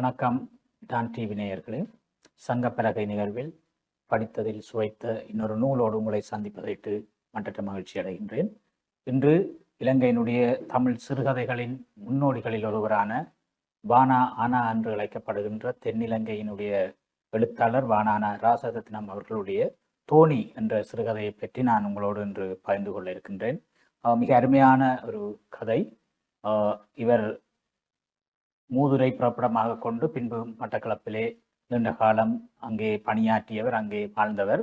வணக்கம் Don TV நேயர்களே. சங்கப்பலகை நிகழ்வில் படித்ததில் சுவைத்த இன்னொரு நூலோடு உங்களை சந்திப்பதைட்டு மட்டற்ற மகிழ்ச்சி அடைகின்றேன். இன்று இலங்கையினுடைய தமிழ் சிறுகதைகளின் முன்னோடிகளில் ஒருவரான வானா ஆனா என்று அழைக்கப்படுகின்ற தென்னிலங்கையினுடைய எழுத்தாளர் வானானா ராசரத்னம் அவர்களுடைய தோணி என்ற சிறுகதையை பற்றி நான் உங்களோடு இன்று பகிர்ந்து கொள்ள இருக்கின்றேன். மிக அருமையான ஒரு கதை. இவர் மூதுரை புறப்படமாக கொண்டு பின்பு மட்டக்களப்பிலே நீண்ட காலம் அங்கே பணியாற்றியவர் அங்கே வாழ்ந்தவர்.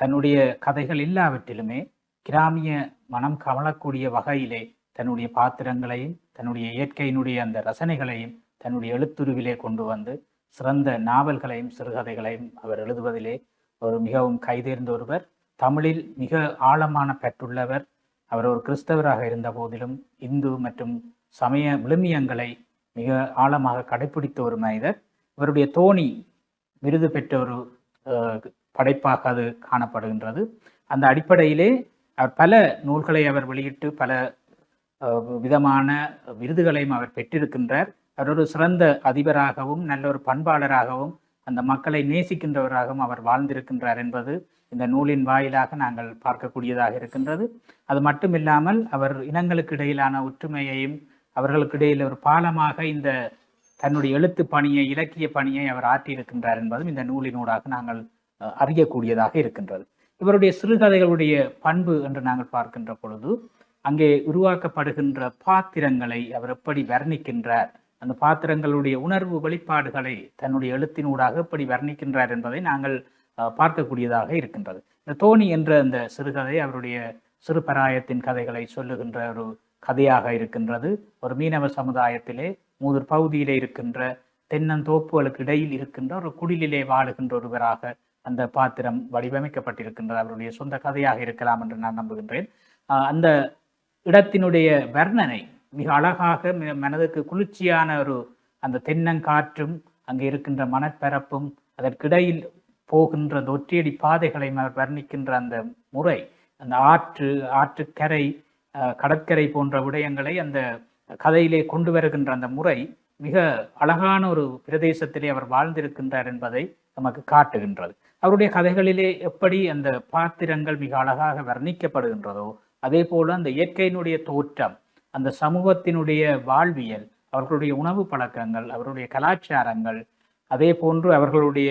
தன்னுடைய கதைகள் எல்லாவற்றிலுமே கிராமிய மனம் கமலக்கூடிய வகையிலே தன்னுடைய பாத்திரங்களையும் தன்னுடைய இயற்கையினுடைய அந்த ரசனைகளையும் தன்னுடைய எழுத்துருவிலே கொண்டு வந்து சிறந்த நாவல்களையும் சிறுகதைகளையும் அவர் எழுதுவதிலே ஒரு மிகவும் கைதேர்ந்த ஒருவர். தமிழில் மிக ஆழமான பெற்றுள்ளவர். அவர் ஒரு கிறிஸ்தவராக இருந்த போதிலும் இந்து மற்றும் சமய விழுமியங்களை மிக ஆழமாக கடைபிடித்த ஒரு மனிதர். இவருடைய தோணி விருது பெற்ற ஒரு படைப்பாக அது காணப்படுகின்றது. அந்த அடிப்படையிலே அவர் பல நூல்களை அவர் வெளியிட்டு பல விதமான விருதுகளையும் அவர் பெற்றிருக்கின்றார். அவர் ஒரு சிறந்த அதிபராகவும் நல்ல ஒரு பண்பாளராகவும் அந்த மக்களை நேசிக்கின்றவராகவும் அவர் வாழ்ந்திருக்கின்றார் என்பது இந்த நூலின் வாயிலாக நாங்கள் பார்க்கக்கூடியதாக இருக்கின்றது. அது மட்டுமில்லாமல் அவர் இனங்களுக்கு இடையிலான ஒற்றுமையையும் அவர்களுக்கு இடையில் ஒரு பாலமாக இந்த தன்னுடைய எழுத்து பணியை இலக்கிய பணியை அவர் ஆற்றியிருக்கின்றார் என்பதும் இந்த நூலினூடாக நாங்கள் அறியக்கூடியதாக இருக்கின்றது. இவருடைய சிறுகதைகளுடைய பண்பு என்று நாங்கள் பார்க்கின்ற பொழுது அங்கே உருவாக்கப்படுகின்ற பாத்திரங்களை அவர் எப்படி வர்ணிக்கின்றார் அந்த பாத்திரங்களுடைய உணர்வு வெளிப்பாடுகளை தன்னுடைய எழுத்தினூடாக எப்படி வர்ணிக்கின்றார் என்பதை நாங்கள் பார்க்கக்கூடியதாக இருக்கின்றது. இந்த தோணி என்ற அந்த சிறுகதை அவருடைய சிறுபராயத்தின் கதைகளை சொல்லுகின்ற ஒரு கதையாக இருக்கின்றது. ஒரு மீனவ சமுதாயத்திலே மூதூர் பகுதியிலே இருக்கின்ற தென்னந்தோப்புகளுக்கு இடையில் இருக்கின்ற ஒரு குடிலிலே வாழுகின்ற ஒருவராக அந்த பாத்திரம் வடிவமைக்கப்பட்டிருக்கின்றது. அவருடைய சொந்த கதையாக இருக்கலாம் என்று நான் நம்புகின்றேன். அந்த இடத்தினுடைய வர்ணனை மிக அழகாக மனதுக்கு குளிர்ச்சியான ஒரு அந்த தென்னங்காற்றும் அங்கே இருக்கின்ற மணற்பரப்பும் அதற்கிடையில் போகின்ற அந்த ஒற்றியடி பாதைகளை வர்ணிக்கின்ற அந்த முறை அந்த ஆற்று ஆற்றுக்கரை கடற்கரை போன்ற விடயங்களை அந்த கதையிலே கொண்டு வருகின்ற அந்த முறை மிக அழகான ஒரு பிரதேசத்திலே அவர் வாழ்ந்திருக்கின்றார் என்பதை நமக்கு காட்டுகின்றது. அவருடைய கதைகளிலே எப்படி அந்த பாத்திரங்கள் மிக அழகாக வர்ணிக்கப்படுகின்றதோ அதே போல அந்த இயற்கையினுடைய தோற்றம் அந்த சமூகத்தினுடைய வாழ்வியல் அவர்களுடைய உணவு பழக்கங்கள் அவருடைய கலாச்சாரங்கள் அதே போன்று அவர்களுடைய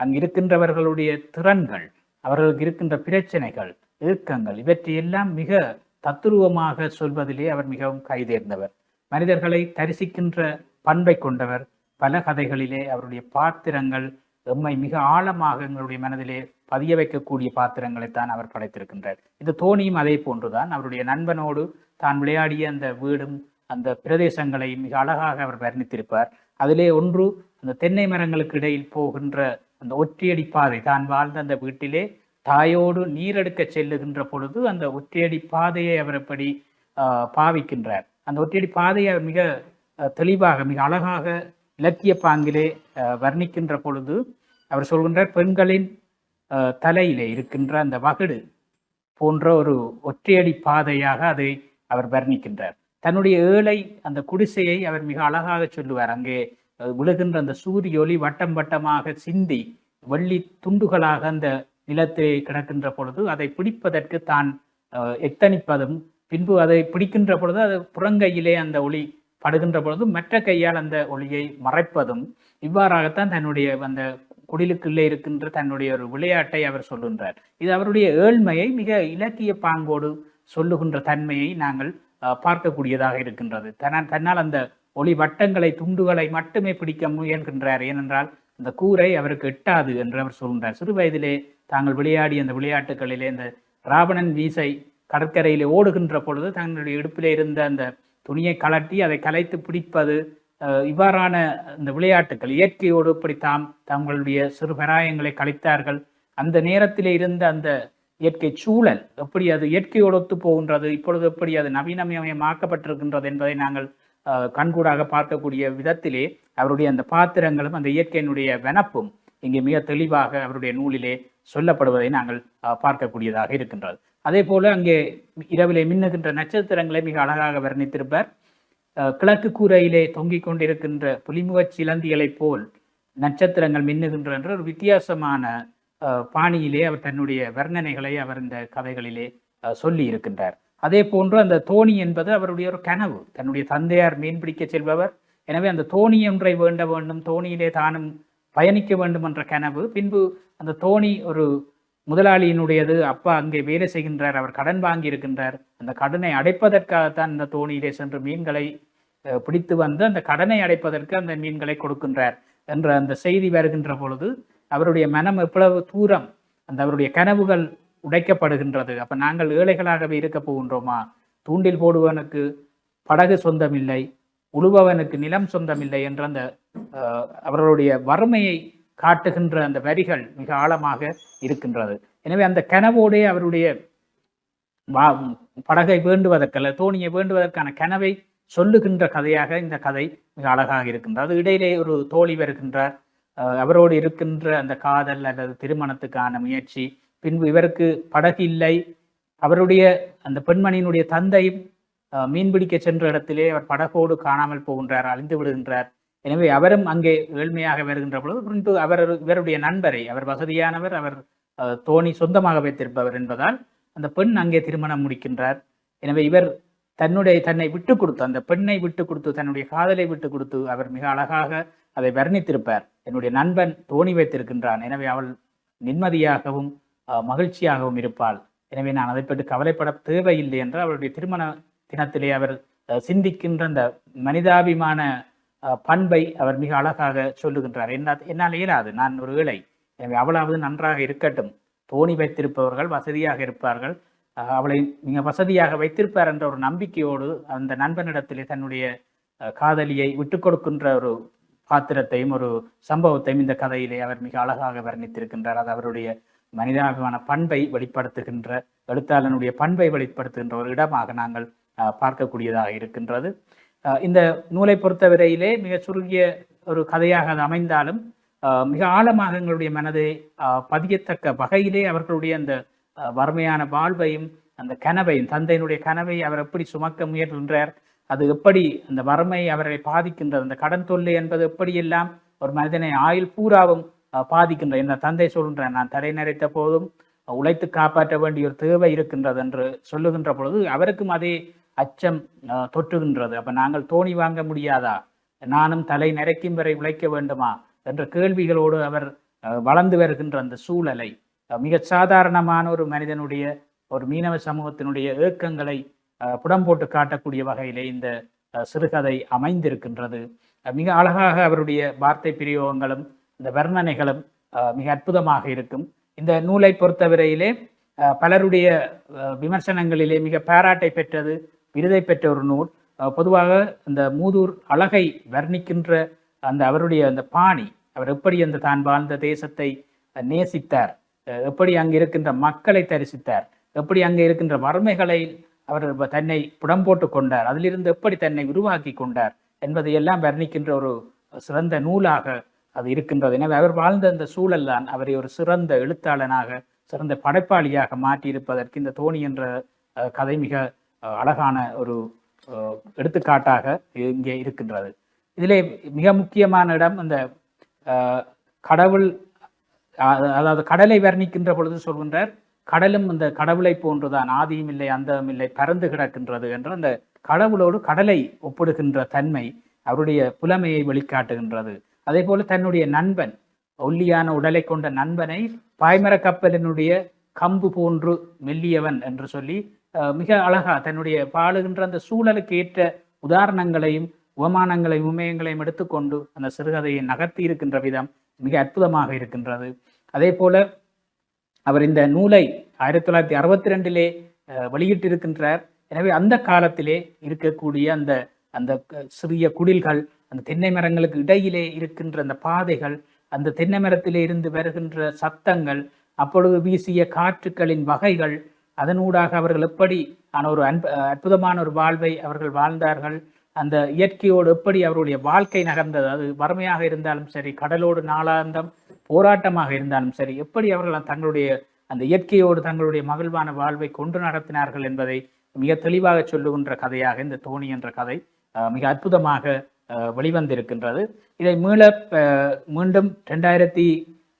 அங்கு இருக்கின்றவர்களுடைய திறன்கள் அவர்களுக்கு இருக்கின்ற பிரச்சனைகள் இயக்கங்கள் இவற்றையெல்லாம் மிக தத்துருவமாக சொல்வதிலே அவர் மிகவும் கைதேர்ந்தவர். மனிதர்களை தரிசிக்கின்ற பண்பை கொண்டவர். பல கதைகளிலே அவருடைய பாத்திரங்கள் எம்மை மிக ஆழமாக எங்களுடைய மனதிலே பதிய வைக்கக்கூடிய பாத்திரங்களைத்தான் அவர் படைத்திருக்கின்றார். இந்த தோணியும் அதே போன்றுதான் அவருடைய நண்பனோடு தான் விளையாடிய அந்த வீடும் அந்த பிரதேசங்களை மிக அழகாக அவர் வர்ணித்திருப்பார். அதிலே ஒன்று அந்த தென்னை மரங்களுக்கு இடையில் போகின்ற அந்த ஒற்றையடி பாதை தான் வாழ்ந்த அந்த வீட்டிலே தாயோடு நீரெடுக்க செல்லுகின்ற பொழுது அந்த ஒற்றையடி பாதையை அவர் எப்படி பாவிக்கின்றார். அந்த ஒற்றையடி பாதையை அவர் மிக தெளிவாக மிக அழகாக இலக்கிய பாங்கிலே வர்ணிக்கின்ற பொழுது அவர் சொல்கின்றார் பெண்களின் தலையிலே இருக்கின்ற அந்த வகுடு போன்ற ஒரு ஒற்றையடி பாதையாக அதை அவர் வர்ணிக்கின்றார். தன்னுடைய ஏழை அந்த குடிசையை அவர் மிக அழகாக சொல்லுவார். அங்கே விழுகின்ற அந்த சூரிய ஒளி வட்டம் வட்டமாக சிந்தி வெள்ளி துண்டுகளாக அந்த நிலத்திலே கிடக்கின்ற பொழுது அதை பிடிப்பதற்கு தான் எத்தனிப்பதும் பின்பு அதை பிடிக்கின்ற பொழுது அது புறங்கையிலே அந்த ஒளி படுகின்ற பொழுது மற்ற கையால் அந்த ஒளியை மறைப்பதும் இவ்வாறாகத்தான் தன்னுடைய அந்த குடிலுக்குள்ளே இருக்கின்ற தன்னுடைய ஒரு விளையாட்டை அவர் சொல்லுகின்றார் இது அவருடைய ஏழ்மையை மிக இலக்கிய பாங்கோடு சொல்லுகின்ற தன்மையை நாங்கள் பார்க்கக்கூடியதாக இருக்கின்றது. தன்னால் தன்னால் அந்த ஒளி வட்டங்களை துண்டுகளை மட்டுமே பிடிக்க முயல்கின்றார். ஏனென்றால் அந்த கூரை அவருக்கு எட்டாது என்று அவர் சொல்கின்றார். சிறு வயதிலே தாங்கள் விளையாடி அந்த விளையாட்டுகளிலே இந்த ராவணன் வீசை கடற்கரையிலே ஓடுகின்ற பொழுது தங்களுடைய இடுப்பிலே இருந்த அந்த துணியை கலட்டி அதை கலைத்து பிடிப்பது இவ்வாறான இந்த விளையாட்டுகள் இயற்கையோடு இப்படி தாம் தங்களுடைய சிறு பராயங்களை கழித்தார்கள். அந்த நேரத்திலே இருந்த அந்த இயற்கை சூழல் எப்படி அது இயற்கையோடு ஒத்து போகின்றது இப்பொழுது எப்படி அது நவீனமயமாக்கப்பட்டிருக்கின்றது என்பதை நாங்கள் கண்கூடாக பார்க்கக்கூடிய விதத்திலே அவருடைய அந்த பாத்திரங்களும் அந்த இயற்கையினுடைய வெனப்பும் இங்கே மிக தெளிவாக அவருடைய நூலிலே சொல்லப்படுவதை நாங்கள் அஹ், பார்க்கக்கூடியதாக இருக்கின்றது. அதே போல அங்கே இரவிலே மின்னுகின்ற நட்சத்திரங்களை மிக அழகாக வர்ணித்திருப்பார். கிழக்கு கூரையிலே தொங்கிக் கொண்டிருக்கின்ற புலிமுகச் சிலந்திகளைப் போல் நட்சத்திரங்கள் மின்னுகின்ற என்ற ஒரு வித்தியாசமான பாணியிலே அவர் தன்னுடைய வர்ணனைகளை அவர் இந்த கதைகளிலே சொல்லி இருக்கின்றார். அதே போன்று அந்த தோணி என்பது அவருடைய ஒரு கனவு. தன்னுடைய தந்தையார் மீன்பிடிக்க செல்பவர். எனவே அந்த தோணி ஒன்றை வேண்ட வேண்டும் தோணியிலே தானும் பயணிக்க வேண்டும் என்ற கனவு. பின்பு அந்த தோணி ஒரு முதலாளியினுடையது. அப்பா அங்கே வேலை செய்கின்றார் அவர் கடன் வாங்கி இருக்கின்றார் அந்த கடனை அடைப்பதற்காகத்தான் இந்த தோணியிலே சென்று மீன்களை பிடித்து வந்து அந்த கடனை அடைப்பதற்கு அந்த மீன்களை கொடுக்கின்றார் என்ற அந்த செய்தி வருகின்ற பொழுது அவருடைய மனம் எவ்வளவு தூரம் அந்த அவருடைய கனவுகள் உடைக்கப்படுகின்றது. அப்ப நாங்கள் ஏழைகளாகவே இருக்க போகின்றோமா? தூண்டில் போடுவனுக்கு படகு சொந்தமில்லை உழுபவனுக்கு நிலம் சொந்தமில்லை என்ற அந்த அவர்களுடைய வறுமையை காட்டுகின்ற அந்த வரிகள் மிக ஆழமாக இருக்கின்றது. எனவே அந்த கனவோடே அவருடைய படகை வேண்டுவதற்கல்ல தோணியை வேண்டுவதற்கான கனவை சொல்லுகின்ற கதையாக இந்த கதை மிக அழகாக இருக்கின்றது. இடையிலே ஒரு தோழி வருகின்றார். அஹ், அவரோடு இருக்கின்ற அந்த காதல் அல்லது திருமணத்துக்கான முயற்சி பின்பு இவருக்கு படகு இல்லை. அவருடைய அந்த பெண்மணியினுடைய தந்தை மீன்பிடிக்க சென்ற இடத்திலே அவர் படகோடு காணாமல் போகின்றார் அழிந்து விடுகின்றார். எனவே அவரும் அங்கே ஏழ்மையாக வருகின்ற பொழுது பின்பு அவர் இவருடைய நண்பரை அவர் வசதியானவர் அவர் அஹ், தோணி சொந்தமாக வைத்திருப்பவர் என்பதால் அந்த பெண் அங்கே திருமணம் முடிக்கின்றார். எனவே இவர் தன்னுடைய தன்னை விட்டு கொடுத்து அந்த பெண்ணை விட்டு கொடுத்து தன்னுடைய காதலை விட்டு கொடுத்து அவர் மிக அழகாக அதை வர்ணித்திருப்பார். என்னுடைய நண்பன் தோணி வைத்திருக்கின்றான். எனவே அவள் நிம்மதியாகவும் மகிழ்ச்சியாகவும் இருப்பாள். எனவே நான் அதை பற்றி கவலைப்பட தேவையில்லை என்று அவருடைய திருமண தினத்திலே அவர் சிந்திக்கின்ற அந்த மனிதாபிமான பண்பை அவர் மிக அழகாக சொல்லுகின்றார். என்ன என்னால் இயலாது நான் ஒரு ஏழை. எனவே அவளாவது நன்றாக இருக்கட்டும். தோணி வைத்திருப்பவர்கள் வசதியாக இருப்பார்கள். அவளை மிக வசதியாக வைத்திருப்பார் என்ற ஒரு நம்பிக்கையோடு அந்த நண்பனிடத்திலே தன்னுடைய காதலியை விட்டு கொடுக்கின்ற ஒரு பாத்திரத்தையும் ஒரு சம்பவத்தையும் இந்த கதையிலே அவர் மிக அழகாக வர்ணித்திருக்கின்றார். அது அவருடைய மனிதாபிமான பண்பை வெளிப்படுத்துகின்ற எழுத்தாளனுடைய பண்பை வெளிப்படுத்துகின்ற ஒரு இடமாக நாங்கள் பார்க்கக்கூடியதாக இருக்கின்றது. இந்த நூலை பொறுத்தவரையிலே மிக சுருங்கிய ஒரு கதையாக அது அமைந்தாலும் மிக ஆழமாக எங்களுடைய மனதை பதியத்தக்க வகையிலே அவர்களுடைய அந்த வறுமையான வாழ்வையும் அந்த கனவையும் தந்தையினுடைய கனவை அவர் எப்படி சுமக்க முயல்கின்றார் அது எப்படி அந்த வறுமை அவரை பாதிக்கின்றது அந்த கடன் தொல்லை என்பது எப்படியெல்லாம் ஒரு மனிதனை ஆயுள் பூராவும் பாதிக்கின்ற என்ன தந்தை சொல்கின்றார் நான் தலை நிறைத்த போதும் உழைத்து காப்பாற்ற வேண்டிய ஒரு தேவை இருக்கின்றது என்று சொல்லுகின்ற பொழுது அவருக்கும் அதே அச்சம் தொற்றுகின்றது. அப்போ நாங்கள் தோணி வாங்க முடியாதா? நானும் தலை நிறைக்கும் வரை உழைக்க வேண்டுமா? என்ற கேள்விகளோடு அவர் வளர்ந்து வருகின்ற அந்த சூழலை மிக சாதாரணமான ஒரு மனிதனுடைய ஒரு மீனவ சமூகத்தினுடைய ஏக்கங்களை புடம் போட்டு காட்டக்கூடிய வகையிலே இந்த சிறுகதை அமைந்திருக்கின்றது. மிக அழகாக அவருடைய வார்த்தை பிரயோகங்களும் இந்த வர்ணனைகளும் மிக அற்புதமாக இருக்கும். இந்த நூலை பொறுத்தவரையிலே பலருடைய விமர்சனங்களிலே மிக பாராட்டை பெற்றது விருதை பெற்ற ஒரு நூல். பொதுவாக இந்த மூதூர் அழகை வர்ணிக்கின்ற அந்த அவருடைய அந்த பாணி அவர் எப்படி அந்த தான் வாழ்ந்த தேசத்தை நேசித்தார் எப்படி அங்கு இருக்கின்ற மக்களை தரிசித்தார் எப்படி அங்கே இருக்கின்ற வறுமைகளை அவர் தன்னை புடம் போட்டு கொண்டார் அதிலிருந்து எப்படி தன்னை உருவாக்கி கொண்டார் என்பதையெல்லாம் வர்ணிக்கின்ற ஒரு சிறந்த நூலாக அது இருக்கின்றது. எனவே அவர் வாழ்ந்த அந்த சூழல் தான் அவரை ஒரு சிறந்த எழுத்தாளனாக சிறந்த படைப்பாளியாக மாற்றியிருப்பதற்கு இந்த தோணி என்ற கதை மிக அழகான ஒரு எடுத்துக்காட்டாக இங்கே இருக்கின்றது. இதிலே மிக முக்கியமான இடம் அந்த கடவுள் அதாவது கடலை வர்ணிக்கின்ற பொழுது சொல்கின்றார் கடலும் அந்த கடவுளை போன்றுதான் ஆதியும் இல்லை அந்தமும் இல்லை பறந்து கிடக்கின்றது என்ற அந்த கடவுளோடு கடலை ஒப்பிடுகின்ற தன்மை அவருடைய புலமையை வெளிக்காட்டுகின்றது. அதே போல தன்னுடைய நண்பன் ஒல்லியான உடலை கொண்ட நண்பனை பாய்மர கப்பலினுடைய கம்பு போன்று மெல்லியவன் என்று சொல்லி மிக அழகா தன்னுடைய பாடுகின்ற அந்த சூழலுக்கு ஏற்ற உதாரணங்களையும் உபமானங்களையும் உமயங்களையும் எடுத்துக்கொண்டு அந்த சிறுகதையை நகர்த்தி இருக்கின்ற விதம் மிக அற்புதமாக இருக்கின்றது. அதே போல அவர் இந்த நூலை ஆயிரத்தி தொள்ளாயிரத்தி அறுபத்தி ரெண்டிலே வெளியிட்டிருக்கின்றார். எனவே அந்த காலத்திலே இருக்கக்கூடிய அந்த அந்த க- சிறிய குடில்கள் அந்த தென்னை மரங்களுக்கு இடையிலே இருக்கின்ற அந்த பாதைகள் அந்த தென்னை மரத்திலே இருந்து வருகின்ற சத்தங்கள் அப்பொழுது வீசிய காற்றுக்களின் வகைகள் அதனூடாக அவர்கள் எப்படி ஆன ஒரு அன்ப அற்புதமான ஒரு வாழ்வை அவர்கள் வாழ்ந்தார்கள் அந்த இயற்கையோடு எப்படி அவருடைய வாழ்க்கை நகர்ந்தது அது வறுமையாக இருந்தாலும் சரி கடலோடு நாளாந்தம் போராட்டமாக இருந்தாலும் சரி எப்படி அவர்கள் தங்களுடைய அந்த இயற்கையோடு தங்களுடைய மகிழ்வான வாழ்வை கொண்டு நடத்தினார்கள் என்பதை மிக தெளிவாக சொல்லுகின்ற கதையாக இந்த தோணி என்ற கதை மிக அற்புதமாக வெளிவந்திருக்கின்றது. இதை மீள மீண்டும் ரெண்டாயிரத்தி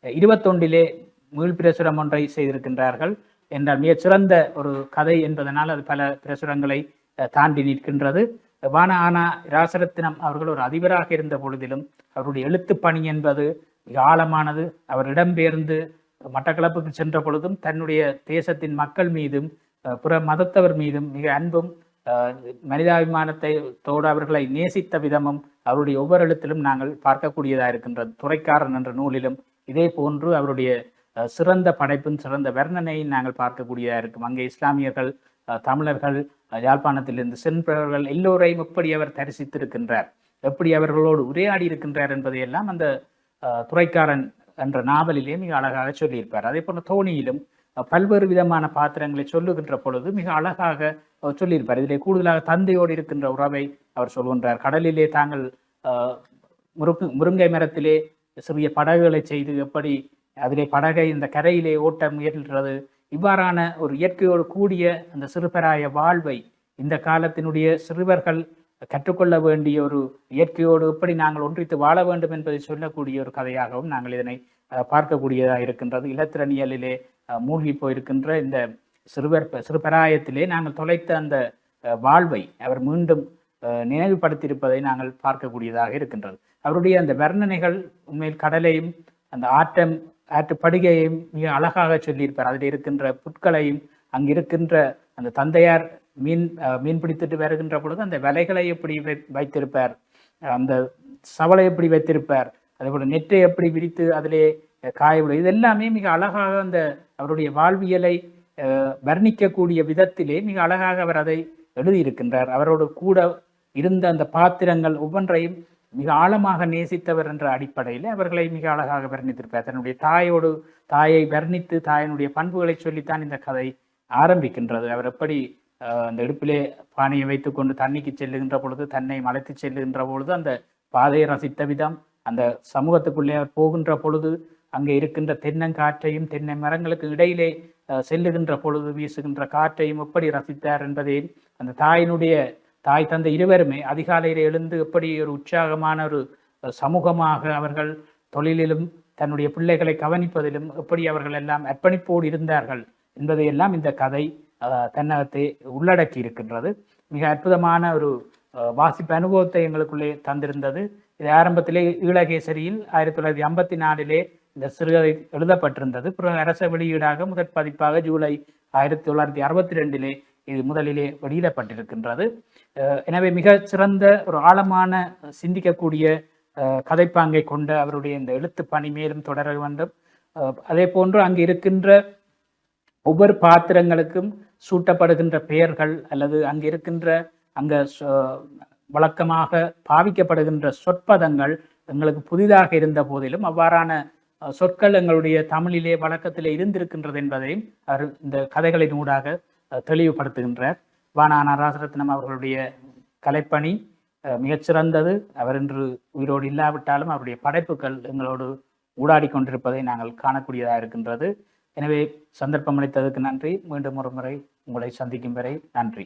இருபத்தொன்றிலே மீள் பிரசுரம் ஒன்றை செய்திருக்கின்றார்கள். என்றால் மிகச் சிறந்த ஒரு கதை என்பதனால் அது பல பிரசுரங்களை தாண்டி நிற்கின்றது. வான ஆனா ராசரத்தினம் அவர்கள் ஒரு அதிபராக இருந்த பொழுதிலும் அவருடைய எழுத்து பணி என்பது மிக ஆழமானது. அவர் இடம்பெயர்ந்து மட்டக்களப்புக்கு சென்ற பொழுதும் தன்னுடைய தேசத்தின் மக்கள் மீதும் பிற மதத்தவர் மீதும் மிக அன்பும் மனிதாபிமானத்தை தோடு அவர்களை நேசித்த விதமும் அவருடைய ஒவ்வொரு எழுத்திலும் நாங்கள் பார்க்கக்கூடியதாக இருக்கின்றது. துறைக்காரன் என்ற நூலிலும் இதே போன்று அவருடைய சிறந்த படைப்பும் சிறந்த வர்ணனையும் நாங்கள் பார்க்கக்கூடியதாக இருக்கும். அங்கே இஸ்லாமியர்கள் தமிழர்கள் யாழ்ப்பாணத்திலிருந்து சென்றவர்கள் எல்லோரையும் எப்படி அவர் தரிசித்திருக்கின்றார்? எப்படி அவர்களோடு உரையாடி இருக்கின்றார் என்பதையெல்லாம் அந்த துறைக்காரன் என்ற நாவலிலே மிக அழகாக சொல்லியிருப்பார். அதே போன்ற தோணியிலும் பல்வேறு விதமான பாத்திரங்களை சொல்லுகின்ற பொழுது மிக அழகாக அவர் சொல்லியிருப்பார். இதிலே கூடுதலாக தந்தையோடு இருக்கின்ற உறவை அவர் சொல்கின்றார். கடலிலே தாங்கள் அஹ், முருங்கு முருங்கை மரத்திலே சிறிய படகுகளை செய்து எப்படி அதிலே படகை இந்த கரையிலே ஓட்ட முயல்கிறது இவ்வாறான ஒரு இயற்கையோடு கூடிய அந்த சிறுபராய வாழ்வை இந்த காலத்தினுடைய சிறுவர்கள் கற்றுக்கொள்ள வேண்டிய ஒரு இயற்கையோடு எப்படி நாங்கள் ஒன்றித்து வாழ வேண்டும் என்பதை சொல்லக்கூடிய ஒரு கதையாகவும் நாங்கள் இதனை பார்க்கக்கூடியதாக இருக்கின்றது. இலத்திரனியலிலே மூழ்கி போயிருக்கின்ற இந்த சிறுவர் சிறுபராயத்திலே நாங்கள் தொலைத்த அந்த வாழ்வை அவர் மீண்டும் நினைவுபடுத்தியிருப்பதை நாங்கள் பார்க்கக்கூடியதாக இருக்கின்றது. அவருடைய அந்த வர்ணனைகள் உண்மையில் கடலையும் அந்த ஆற்றம் ஆற்றுப்படுகையையும் மிக அழகாக சொல்லியிருப்பார். அதில் இருக்கின்ற புட்களையும் அங்கு இருக்கின்ற அந்த தந்தையார் மீன் மீன் பிடித்துட்டு வருகின்ற பொழுது அந்த வலைகளை எப்படி வைத்திருப்பார்? அந்த சவலை எப்படி வைத்திருப்பார்? அதேபோல் நெற்றை எப்படி விரித்து அதிலே காயவிடும் இது எல்லாமே மிக அழகாக அந்த அவருடைய வாழ்வியலை வர்ணிக்கக்கூடிய விதத்திலே மிக அழகாக அவர் அதை எழுதியிருக்கின்றார். அவரோடு கூட இருந்த அந்த பாத்திரங்கள் ஒவ்வொன்றையும் மிக ஆழமாக நேசித்தவர் என்ற அடிப்படையில் அவர்களை மிக அழகாக வர்ணித்திருப்பார் தன்னுடைய தாயோடு தாயை வர்ணித்து தாயினுடைய பண்புகளை சொல்லித்தான் இந்த கதை ஆரம்பிக்கின்றது. அவர் எப்படி அஹ், அந்த இடுப்பிலே பானையை வைத்துக்கொண்டு தண்ணிக்கு செல்லுகின்ற பொழுது தன்னை மலைத்து செல்லுகின்ற பொழுது அந்த பாதையை ரசித்த விதம் அந்த சமூகத்துக்குள்ளே அவர் போகின்ற பொழுது அங்கே இருக்கின்ற தென்னங்காற்றையும் தென்னை மரங்களுக்கு இடையிலே செல்லுகின்ற பொழுது வீசுகின்ற காற்றையும் எப்படி ரசித்தார் என்பதை அந்த தாயினுடைய தாய் தந்தை இருவருமே அதிகாலையில் எழுந்து எப்படி ஒரு உற்சாகமான ஒரு சமூகமாக அவர்கள் தொழிலிலும் தன்னுடைய பிள்ளைகளை கவனிப்பதிலும் எப்படி அவர்கள் எல்லாம் அர்ப்பணிப்போடு இருந்தார்கள் என்பதையெல்லாம் இந்த கதை தன்னகத்தை உள்ளடக்கி இருக்கின்றது. மிக அற்புதமான ஒரு வாசிப்பு அனுபவத்தை எங்களுக்குள்ளே தந்திருந்தது. இது ஆரம்பத்திலே ஈழகேசரியில் ஆயிரத்தி தொள்ளாயிரத்தி ஐம்பத்தி நாலிலே இந்த சிறுகதை எழுதப்பட்டிருந்தது. பிறகு அரச வெளியீடாக முதற் பதிப்பாக ஜூலை ஆயிரத்தி தொள்ளாயிரத்தி அறுபத்தி ரெண்டிலே இது முதலிலே வெளியிடப்பட்டிருக்கின்றது. எனவே மிக சிறந்த ஒரு ஆழமான சிந்திக்கக்கூடிய கதைப்பாங்கை கொண்ட அவருடைய இந்த எழுத்து பணி மேலும் தொடர வேண்டும். அதே போன்று அங்கு இருக்கின்ற ஒவ்வொரு பாத்திரங்களுக்கும் சூட்டப்படுகின்ற பெயர்கள் அல்லது அங்கு இருக்கின்ற அங்க வழக்கமாக பாவிக்கப்படுகின்ற சொற்பதங்கள் எங்களுக்கு புதிதாக இருந்த போதிலும் அவ்வாறான சொற்கள் எங்களுடைய தமிழிலே வழக்கத்திலே இருந்திருக்கின்றது என்பதையும் அவர் இந்த கதைகளின் ஊடாக தெளிவுபடுத்துகின்றார். வானா நராசரத்னம் அவர்களுடைய கலைப்பணி மிகச்சிறந்தது அவர் இன்று உயிரோடு இல்லாவிட்டாலும் அவருடைய படைப்புகள் எங்களோடு ஊடாடி கொண்டிருப்பதை நாங்கள் காணக்கூடியதாக இருக்கின்றது. எனவே சந்தர்ப்பம் அளித்ததற்கு நன்றி. மீண்டும் ஒரு முறை உங்களை சந்திக்கும் வரை நன்றி.